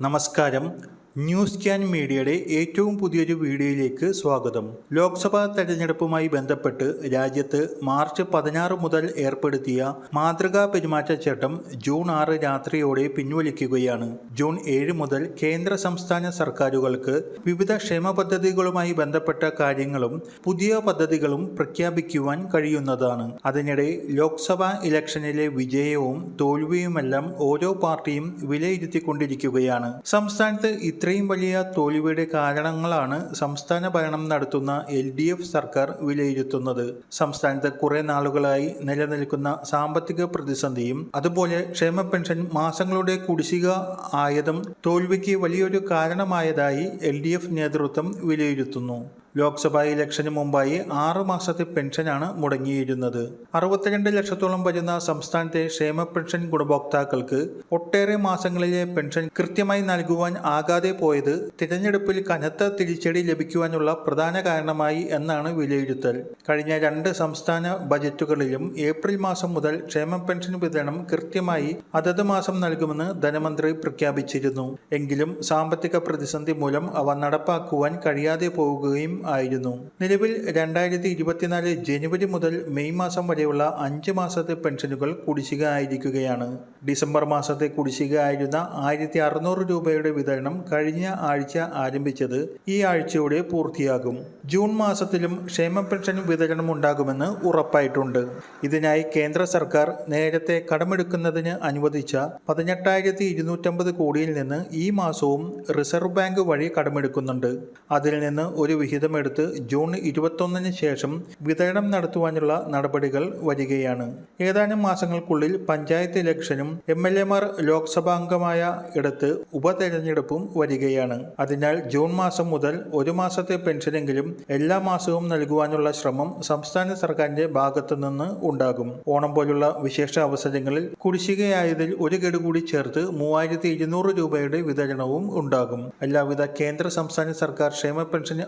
നമസ്കാരം. News can മീഡിയയുടെ ഏറ്റവും പുതിയൊരു വീഡിയോയിലേക്ക് സ്വാഗതം. ലോക്സഭാ തെരഞ്ഞെടുപ്പുമായി ബന്ധപ്പെട്ട് രാജ്യത്ത് മാർച്ച് പതിനാറ് മുതൽ ഏർപ്പെടുത്തിയ മാതൃകാ പെരുമാറ്റച്ചട്ടം ജൂൺ ആറ് രാത്രിയോടെ പിൻവലിക്കുകയാണ്. ജൂൺ ഏഴ് മുതൽ കേന്ദ്ര സംസ്ഥാന സർക്കാരുകൾക്ക് വിവിധ ക്ഷേമ പദ്ധതികളുമായി ബന്ധപ്പെട്ട കാര്യങ്ങളും പുതിയ പദ്ധതികളും പ്രഖ്യാപിക്കുവാൻ കഴിയുന്നതാണ്. അതിനിടെ ലോക്സഭാ ഇലക്ഷനിലെ വിജയവും തോൽവിയുമെല്ലാം ഓരോ പാർട്ടിയും വിലയിരുത്തിക്കൊണ്ടിരിക്കുകയാണ്. സംസ്ഥാനത്ത് ഇത്രയും വലിയ തോൽവിയുടെ കാരണങ്ങളാണ് സംസ്ഥാന ഭരണം നടത്തുന്ന എൽ ഡി എഫ് സർക്കാർ വിലയിരുത്തുന്നത്. സംസ്ഥാനത്ത് കുറെ നാളുകളായി നിലനിൽക്കുന്ന സാമ്പത്തിക പ്രതിസന്ധിയും അതുപോലെ ക്ഷേമ പെൻഷൻ മാസങ്ങളുടെ കുടിശ്ശിക ആയതും തോൽവിക്ക് വലിയൊരു കാരണമായതായി എൽ നേതൃത്വം വിലയിരുത്തുന്നു. ലോക്സഭാ ഇലക്ഷന് മുമ്പായി ആറു മാസത്തെ പെൻഷനാണ് മുടങ്ങിയിരുന്നത്. അറുപത്തിരണ്ട് ലക്ഷത്തോളം വരുന്ന സംസ്ഥാനത്തെ ക്ഷേമ പെൻഷൻ ഗുണഭോക്താക്കൾക്ക് ഒട്ടേറെ മാസങ്ങളിലെ പെൻഷൻ കൃത്യമായി നൽകുവാൻ ആകാതെ പോയത് തിരഞ്ഞെടുപ്പിൽ കനത്ത തിരിച്ചടി ലഭിക്കുവാനുള്ള പ്രധാന കാരണമായി എന്നാണ് വിലയിരുത്തൽ. കഴിഞ്ഞ രണ്ട് സംസ്ഥാന ബജറ്റുകളിലും ഏപ്രിൽ മാസം മുതൽ ക്ഷേമ പെൻഷൻ വിതരണം കൃത്യമായി അതത് മാസം നൽകുമെന്ന് ധനമന്ത്രി പ്രഖ്യാപിച്ചിരുന്നു. എങ്കിലും സാമ്പത്തിക പ്രതിസന്ധി മൂലം അവ നടപ്പാക്കുവാൻ കഴിയാതെ പോവുകയും ആയിരുന്നു. നിലവിൽ രണ്ടായിരത്തി ഇരുപത്തിനാല് ജനുവരി മുതൽ മെയ് മാസം വരെയുള്ള അഞ്ച് മാസത്തെ പെൻഷനുകൾ കുടിശ്ശിക ആയിരിക്കുകയാണ്. ഡിസംബർ മാസത്തെ കുടിശ്ശിക ആയിരുന്ന ആയിരത്തി അറുന്നൂറ് രൂപയുടെ വിതരണം കഴിഞ്ഞ ആഴ്ച ആരംഭിച്ചത് ഈ ആഴ്ചയോടെ പൂർത്തിയാകും. ജൂൺ മാസത്തിലും ക്ഷേമ പെൻഷൻ വിതരണം ഉണ്ടാകുമെന്ന് ഉറപ്പായിട്ടുണ്ട്. ഇതിനായി കേന്ദ്ര സർക്കാർ നേരത്തെ കടമെടുക്കുന്നതിന് അനുവദിച്ച പതിനെട്ടായിരത്തി ഇരുന്നൂറ്റമ്പത് കോടിയിൽ നിന്ന് ഈ മാസവും റിസർവ് ബാങ്ക് വഴി കടമെടുക്കുന്നുണ്ട്. അതിൽ നിന്ന് ഒരു വിഹിതം എടുത്ത് ജൂൺ ഇരുപത്തൊന്നിന് ശേഷം വിതരണം നടത്തുവാനുള്ള നടപടികൾ വരികയാണ്. ഏതാനും മാസങ്ങൾക്കുള്ളിൽ പഞ്ചായത്ത് ഇലക്ഷനും എം എൽ എമാർ ലോക്സഭാംഗമായ ഇടത്ത് ഉപതെരഞ്ഞെടുപ്പും വരികയാണ്. അതിനാൽ ജൂൺ മാസം മുതൽ ഒരു മാസത്തെ പെൻഷനെങ്കിലും എല്ലാ മാസവും നൽകുവാനുള്ള ശ്രമം സംസ്ഥാന സർക്കാരിന്റെ ഭാഗത്തു നിന്ന് ഉണ്ടാകും. ഓണം പോലുള്ള വിശേഷ അവസരങ്ങളിൽ കുടിശ്ശികയായതിൽ ഒരു ഗഡു കൂടി ചേർത്ത് മൂവായിരത്തി ഇരുന്നൂറ് രൂപയുടെ വിതരണവും ഉണ്ടാകും. എല്ലാവിധ കേന്ദ്ര സംസ്ഥാന സർക്കാർ ക്ഷേമ പെൻഷൻ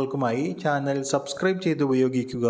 അറിയിപ്പുകൾക്കുമായി ചാനൽ സബ്സ്ക്രൈബ് ചെയ്ത് ഉപയോഗിക്കുക.